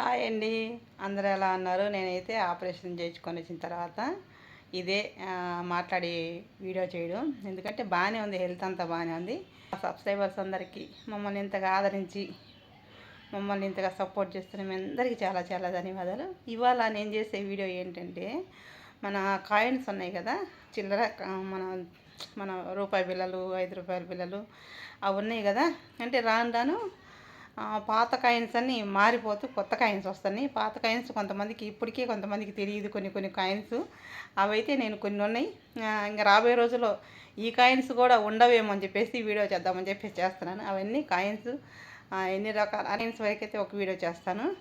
Hi అండి. అందరూ ఎలా ఉన్నారు? నేనైతే ఆపరేషన్ చేయించుకొని వచ్చిన తర్వాత ఇదే మాట్లాడి వీడియో చేయడం. ఎందుకంటే బాగానే ఉంది హెల్త్ అంతా బాగానే ఉంది. సబ్స్క్రైబర్స్ అందరికీ మమ్మల్ని ఇంతగా ఆదరించి మమ్మల్ని ఇంతగా సపోర్ట్ చేస్తున్న మీ అందరికీ చాలా చాలా ధన్యవాదాలు. ఇవాళ నేను చేసే వీడియో ఏంటంటే మన కాయిన్స్ ఉన్నాయి కదా చిల్లర మన మన రూపాయి బిల్లలు ఐదు రూపాయల బిల్లలు అవి ఉన్నాయి కదా. అంటే రాను రాను పాత కాయిన్స్ అన్ని మారిపోతూ కొత్త కాయిన్స్ వస్తాయి పాత కాయిన్స్ కొంతమందికి ఇప్పటికీ కొంతమందికి తెలియదు కొన్ని కొన్ని కాయిన్స్. అవైతే నేను కొన్ని ఉన్నాయి. ఇంకా రాబోయే రోజుల్లో ఈ కాయిన్స్ కూడా ఉండవేమో అని చెప్పేసి వీడియో చేద్దామని చెప్పేసి చేస్తున్నాను. అవన్నీ కాయిన్స్ ఎన్ని రకాల కాయిన్స్ వరకు అయితే ఒక వీడియో చేస్తాను.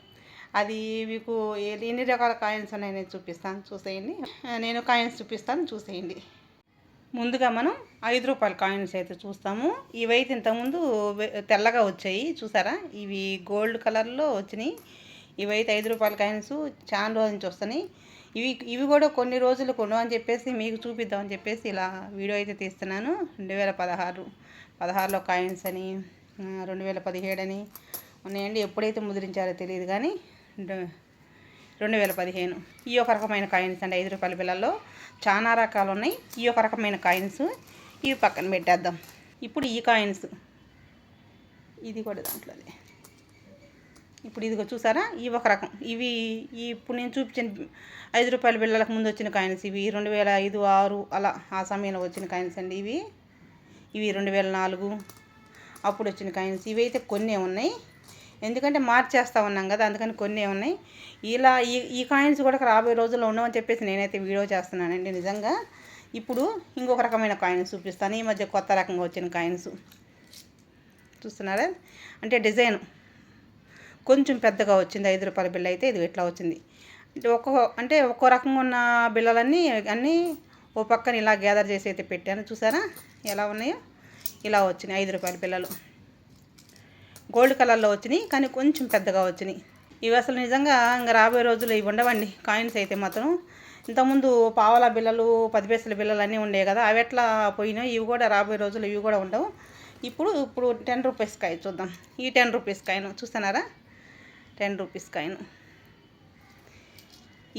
అది మీకు ఎన్ని రకాల కాయిన్స్ ఉన్నాయి నేను చూపిస్తాను. చూసేయండి. నేను కాయిన్స్ చూపిస్తాను. చూసేయండి. ముందుగా మనం ఐదు రూపాయల కాయిన్స్ అయితే చూస్తాము. ఇవైతే ఇంతకుముందు తెల్లగా వచ్చాయి. చూసారా? ఇవి గోల్డ్ కలర్లో వచ్చినాయి. ఇవైతే ఐదు రూపాయల కాయిన్స్ చాలా రోజుల నుంచి వస్తున్నాయి. ఇవి ఇవి కూడా కొన్ని రోజులు కొను అని చెప్పేసి మీకు చూపిద్దామని చెప్పేసి ఇలా వీడియో అయితే తీస్తున్నాను. రెండు వేల పదహారు పదహారులో కాయిన్స్ అని రెండు వేల పదిహేడు అని ఉన్నాయండి. ఎప్పుడైతే ముద్రించారో తెలియదు కానీ రెండు- వేల పదిహేను. ఈ ఒక రకమైన కాయిన్స్ అండి ఐదు రూపాయల బిళ్ళల్లో చాలా రకాలు ఉన్నాయి. ఈ ఒక రకమైన కాయిన్స్ ఇవి పక్కన పెట్టేద్దాం. ఇప్పుడు ఈ కాయిన్స్ ఇది కూడా దాంట్లోనే. ఇప్పుడు ఇదిగో చూసారా? ఇవి ఒక రకం. ఇవి ఇప్పుడు నేను చూపించిన ఐదు రూపాయల బిళ్ళలకు ముందు వచ్చిన కాయిన్స్ ఇవి. రెండు వేల ఐదు ఆరు అలా ఆ సమయంలో వచ్చిన కాయిన్స్ అండి ఇవి. ఇవి రెండు వేల నాలుగు అప్పుడు వచ్చిన కాయిన్స్. ఇవి అయితే కొన్ని ఉన్నాయి. ఎందుకంటే మార్చేస్తా ఉన్నాం కదా అందుకని కొన్ని ఉన్నాయి ఇలా ఈ ఈ కాయిన్స్ కూడా రాబోయే రోజుల్లో ఉండవని చెప్పేసి నేనైతే వీడియో చేస్తున్నానండి నిజంగా. ఇప్పుడు ఇంకొక రకమైన కాయిన్స్ చూపిస్తాను. ఈ మధ్య కొత్త రకంగా వచ్చిన కాయిన్స్. చూస్తున్నారా? అంటే డిజైన్. కొంచెం పెద్దగా వచ్చింది ఐదు రూపాయల బిల్ల అయితే ఇది ఇట్లా వచ్చింది. అంటే ఒక్కో అంటే ఒక్కో రకంగా ఉన్న బిల్లలన్నీ అన్నీ ఓ పక్కన ఇలా గ్యాదర్ చేసి అయితే పెట్టాను. చూసారా? ఎలా ఉన్నాయో? ఇలా వచ్చినాయి ఐదు రూపాయల పిల్లలు గోల్డ్ కలర్లో వచ్చినాయి కానీ కొంచెం పెద్దగా వచ్చినాయి. ఇవి అసలు నిజంగా ఇంకా రాబోయే రోజులు ఇవి ఉండవండి. కాయిన్స్ అయితే మాత్రం ఇంతకుముందు పావల బిల్లలు పది పైసల బిల్లలు అన్నీ ఉండేవి కదా అవి ఎట్లా పోయినాయి ఇవి కూడా రాబోయే రోజులు ఇవి కూడా ఉండవు. ఇప్పుడు ఇప్పుడు టెన్ రూపీస్ కాయ చూద్దాం. ఈ టెన్ రూపీస్ కాయను చూస్తున్నారా? టెన్ రూపీస్ కాయను.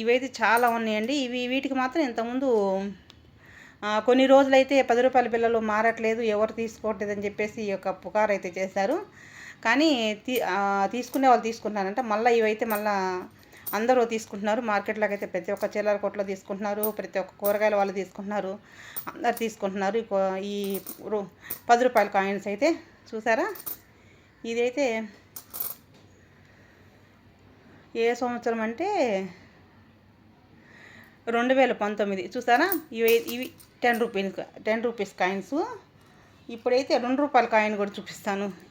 ఇవైతే చాలా ఉన్నాయండి. ఇవి వీటికి మాత్రం ఇంతకుముందు కొన్ని రోజులైతే పది రూపాయల బిల్లలు మారట్లేదు ఎవరు తీసుకోవట్లేదు అని చెప్పేసి ఈ యొక్క పుకారు అయితే చేశారు. కానీ తీ తీసుకునే వాళ్ళు తీసుకుంటున్నారంట. మళ్ళీ ఇవైతే మళ్ళీ అందరూ తీసుకుంటున్నారు. మార్కెట్లోకి అయితే ప్రతి ఒక్క చిల్లర కొట్లో తీసుకుంటున్నారు. ప్రతి ఒక్క కూరగాయల వాళ్ళు తీసుకుంటున్నారు. అందరు తీసుకుంటున్నారు. ఈ రూ- పది రూపాయల కాయిన్స్ అయితే చూసారా? ఇదైతే ఏ సంవత్సరం అంటే రెండు వేల పంతొమ్మిది. చూసారా? ఇవి ఇవి ten rupees ten rupees coins. ఇప్పుడైతే రెండు రూపాయల కాయిన్ కూడా చూపిస్తాను.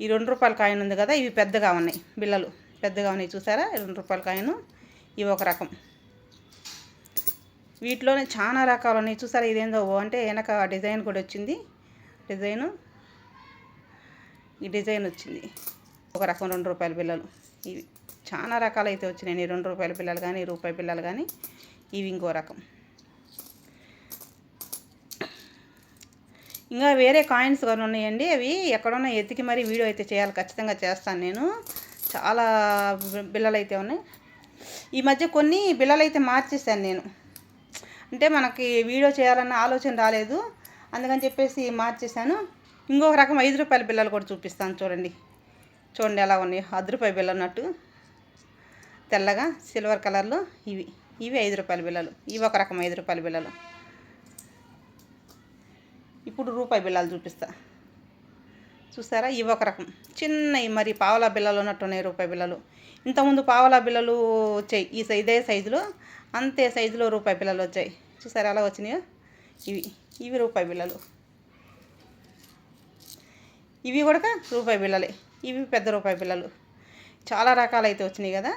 ఈ రెండు రూపాయల కాయిన్ ఉంది కదా ఇవి పెద్దగా ఉన్నాయి. బిళ్ళలు పెద్దగా ఉన్నాయి చూసారా? రెండు రూపాయల కాయిన్ ఇవి ఒక రకం. వీటిలోనే చాలా రకాలు ఉన్నాయి. చూసారా ఇదేందో? అంటే వెనక డిజైన్ కూడా వచ్చింది. డిజైను ఈ డిజైన్ వచ్చింది. ఒక రకం రెండు రూపాయల బిళ్ళలు. ఇవి చాలా రకాలు అయితే వచ్చినాయి. రెండు రూపాయల పిల్లలు కానీ రూపాయి పిల్లలు కానీ ఇవి ఇంకో రకం. ఇంకా వేరే కాయిన్స్ కానీ ఉన్నాయండి. అవి ఎక్కడున్నా ఎతికి మరీ వీడియో అయితే చేయాలి. ఖచ్చితంగా చేస్తాను నేను. చాలా బిళ్ళలు అయితే ఉన్నాయి. ఈ మధ్య కొన్ని బిళ్ళలు అయితే మార్చేసాను నేను. అంటే మనకి వీడియో చేయాలన్న ఆలోచన రాలేదు. అందుకని చెప్పేసి మార్చేసాను ఇంకొక రకం ఐదు రూపాయల బిళ్ళలు కూడా చూపిస్తాను చూడండి. చూడండి ఎలా ఉన్నాయి. అర్ధ రూపాయి బిళ్ళ అన్నట్టు తెల్లగా సిల్వర్ కలర్లో ఇవి. ఇవి ఐదు రూపాయల బిళ్ళలు. ఇవి ఒక రకం ఐదు రూపాయల బిళ్ళలు. ఇప్పుడు రూపాయి బిళ్ళలు చూపిస్తా. చూసారా? ఇవి ఒక రకం. చిన్నవి మరి పావలా బిళ్ళలు ఉన్నట్టున్నాయి రూపాయి బిళ్ళలు. ఇంతకుముందు పావలా బిళ్ళలు వచ్చాయి. ఈ సై- ఇదే సైజులో. అంతే సైజులో రూపాయి బిళ్ళలు వచ్చాయి. చూసారా? అలా వచ్చినాయో? ఇవి ఇవి రూపాయి బిళ్ళలు. ఇవి కూడా రూపాయి బిళ్ళలే. ఇవి పెద్ద రూపాయి బిళ్ళలు. చాలా రకాలు అయితే వచ్చినాయి కదా?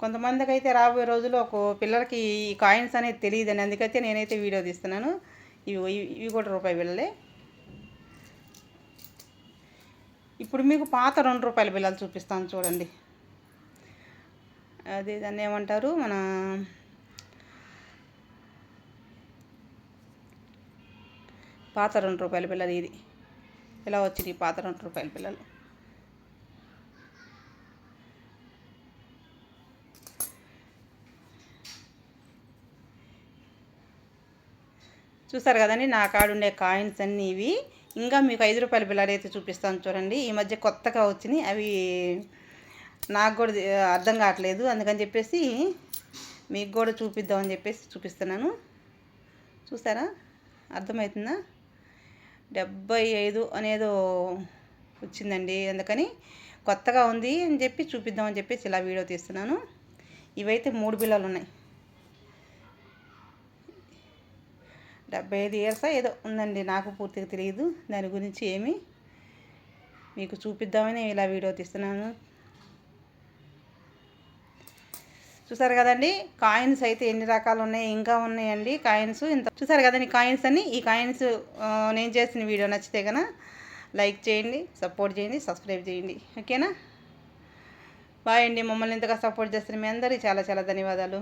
కొంతమందికి అయితే రాబోయే రోజుల్లో ఒక పిల్లలకి ఈ కాయిన్స్ అనేది తెలియదని అందుకైతే నేనైతే వీడియో తీస్తున్నాను. ఇవి ఇవి- కూడా రూపాయి బిళ్ళలే ఇప్పుడు మీకు పాత రెండు రూపాయల బిళ్ళలు చూపిస్తాను చూడండి. అది దాన్ని ఏమంటారు? మన పాత రెండు రూపాయల బిళ్ళలు ఇది. ఇలా వచ్చింది ఈ పాత రెండు రూపాయల బిళ్ళలు చూసారు కదండి నా కాడ ఉండే కాయిన్స్ అన్నీ ఇవి. ఇంకా మీకు ఐదు రూపాయల బిల్లాలు అయితే చూపిస్తాను చూడండి. ఈ మధ్య కొత్తగా వచ్చినాయి. అవి నాకు కూడా అర్థం కావట్లేదు. అందుకని చెప్పేసి మీకు కూడా చూపిద్దామని చెప్పేసి చూపిస్తున్నాను. చూసారా? అర్థమవుతుందా? డెబ్బై ఐదు అనేదో వచ్చిందండి. అందుకని కొత్తగా ఉంది అని చెప్పి చూపిద్దామని చెప్పేసి ఇలా వీడియో తీస్తున్నాను. ఇవైతే మూడు బిల్లలు ఉన్నాయి. డెబ్బై ఐదు ఇయర్స్ ఏదో ఉందండి నాకు పూర్తిగా తెలియదు. దాని గురించి ఏమి మీకు చూపిద్దామని ఇలా వీడియో తీస్తున్నాను. చూసారు కదండి కాయిన్స్ అయితే ఎన్ని రకాలు ఉన్నాయి ఇంకా ఉన్నాయండి కాయిన్స్ ఇంత చూసారు కదండి కాయిన్స్ అని ఈ కాయిన్స్ నేను చేసిన వీడియో నచ్చితే కనుక లైక్ చేయండి సపోర్ట్ చేయండి సబ్స్క్రైబ్ చేయండి. ఓకేనా? బాయ్ అండి మమ్మల్ని ఇంతగా సపోర్ట్ చేస్తున్న మీ అందరికీ చాలా చాలా ధన్యవాదాలు.